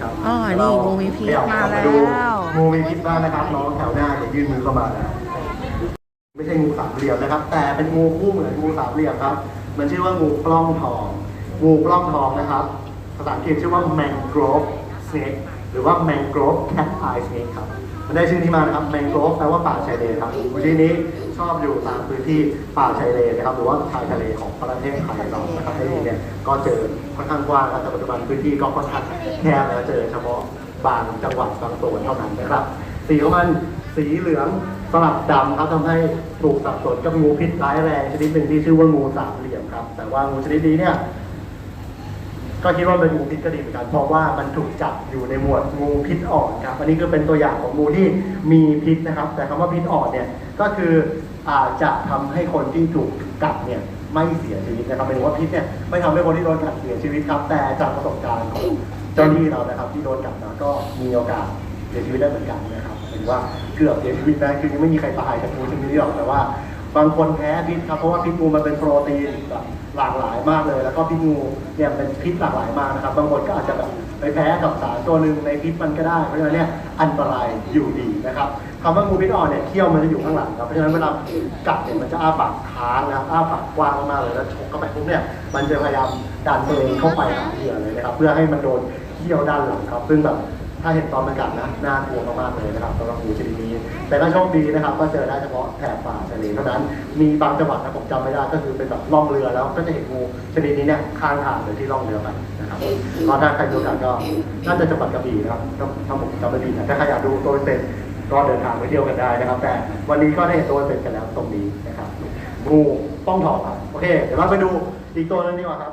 ครับอ๋อนี่งูมีพิษเดี๋ยมาเรแล้วดูงูมีพิษบ้างนะครับน้องแถวหน้าจะยื่นมือเข้ามาแล้วไม่ใช่งูสามเหลี่ยมนะครับ แต่เป็นงูคู่เหมือนงูสามเหลี่ยมครับ มันชื่อว่างูปล้องทอง งูปล้องทองนะครับ ภาษาอังกฤษชื่อว่า mangrove snake หรือว่า mangrove cat eye snake ครับมันได้ชื่อนี้มานะครับ mangrove แปลว่าป่าชายเลนครับงูชนิดนี้ชอบอยู่ตามพื้นที่ป่าชายเลนนะครับหรือว่าชายทะเลของประเทศไทยเรานะครับที่นี่เนี่ยก็เจอค่อนข้างกว้างครับแต่ปัจจุบันพื้นที่ก็ค่อนข้างแคบแล้วเจอเฉพาะบางจังหวัดบางส่วนเท่านั้นนะครับ สีของมันสีเหลืองสลับดำครับทำให้ถูกสับสนกับงูพิษร้ายแรงชนิดหนึ่งที่ชื่อว่างูสามเหลี่ยมครับแต่ว่างูชนิดนี้เนี่ย ก็คิดว่าเป็นงูพิษก็ดีเหมือนกัน เพราะว่ามันถูกจับอยู่ในหมวดงูพิษอ่อนครับ อันนี้คือเป็นตัวอย่างของงูที่มีพิษนะครับ แต่คำว่าพิษอ่อนเนี่ยก็คืออาจจะทำให้คนที่ถูกกัดเนี่ยไม่เสียชีวิตนะครับเป็นว่าพิษเนี่ยไม่ทำให้คนที่โดนกัดเสียชีวิตครับ แต่จากประสบการณ์ของเจ้าหน้าที่เรานะครับ ที่โดนกัดมาก็มีโอกาสเสียชีวิตได้เหมือนกันนะครับหรือว่าเกือบเสียชีวิตนะคือยังไม่มีใครตายจากงูชนิดนี้หรอกแต่ว่า บางคนแพ้พิษครับเพราะว่าพิษงูมันเป็นโปรตีนแบบหลากหลายมากเลย แล้วก็พิษงูเนี่ยเป็นพิษหลากหลายมากนะครับ บางคนก็อาจจะแบบไปแพ้กับสารตัวหนึ่งในพิษมันก็ได้เพราะฉะนั้นเนี่ยอันตรายอยู่ดีนะครับคำว่างูพิษอ่อนเนี่ยเขี้ยวมันจะอยู่ข้างหลังครับเพราะฉะนั้นเวลากัดเนี่ยมันจะอ้าปากค้างนะอ้าปากกว้างมากเลยแล้วฉกเข้าไปปุ๊บเนี่ยมันจะพยายามดันตัวเองเข้าไปหาเหยื่อเลยนะครับเพื่อให้มันโดนเขี้ยวด้านหลังครับ ซึ่งแบบถ้าเห็นตอนมันกัดนะน่ากลัวมากๆเลยนะครับสำหรับงูชนิดนี้ แต่ก็โชคดีนะครับ ก็เจอได้เฉพาะแถบป่าทะเลเท่านั้น มีบางจังหวัดนะผมจำไม่ได้ ก็คือเป็นแบบล่องเรือแล้วก็จะเห็นงูชนิดนี้เนี่ยข้างทางเลยที่ล่องเรือไปนะครับก็ถ้าใครดูกันก็น่าจะจังหวัดกระบี่นะครับถ้าถ้าผมจำไม่ผิดนะถ้าใครอยากดูตัวเป็นๆก็เดินทางไปเที่ยวกันได้นะครับ แต่วันนี้ก็ได้เห็นตัวเป็นๆกันแล้วตรงนี้นะครับงูป้องทองครับโอเค เดี๋ยวเราไปดูอีกตัวนึงดีกว่าครับ